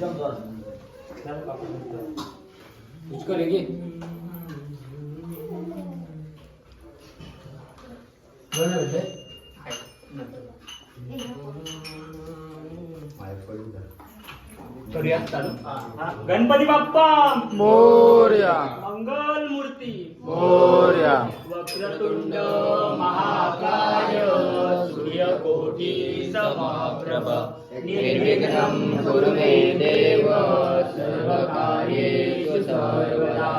एकदम जोरात उचकल घे. गणपती बाप्पा! मोर्या. मंगल मूर्ती मोर्या. वक्रतुंड महाकाय सूर्यकोटी समप्रभ निर्विघ्नं कुरु मे देव सर्वकार्येषु सर्वदा।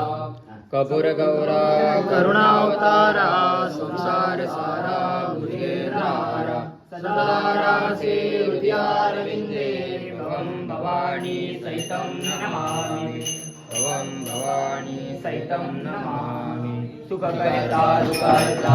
कपूर गौरा करुणावतारा संसार सारा भुजगेंद्रारा सदारासे हृदयारविंदे भवं भवानी सहितं नमामि। भवं भवानी सहितं नमामि। सुखकर्ता दुःखहर्ता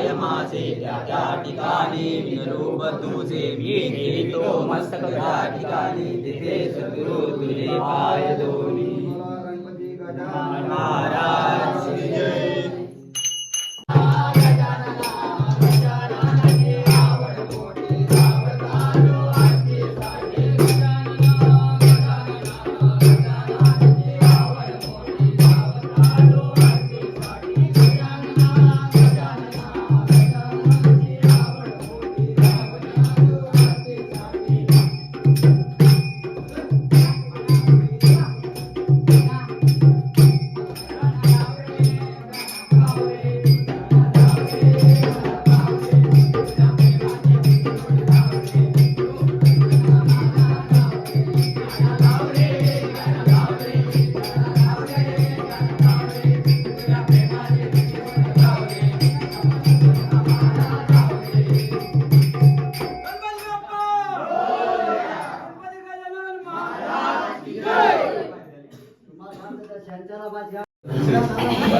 मन जाय माझे त्या त्या ठिकाणी विनरूप तुझे मी ठेवितो मस्तक त्या ठिकाणी तिथे सद्गुरु तुझे पाय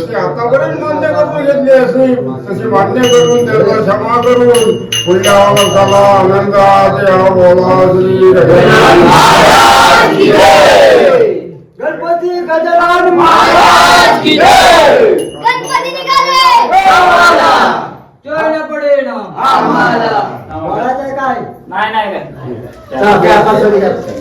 आतापर्यंत मान्य करून घेतली असे तशी मान्य करून त्याचा क्षमा करून पुढल्या वर्षाला बोला श्री गणपती गजानन महाराज की जय. गणपती निघाले. जय पडे ना. आम्हाला. बोलायचंय काय नाही नाही. काय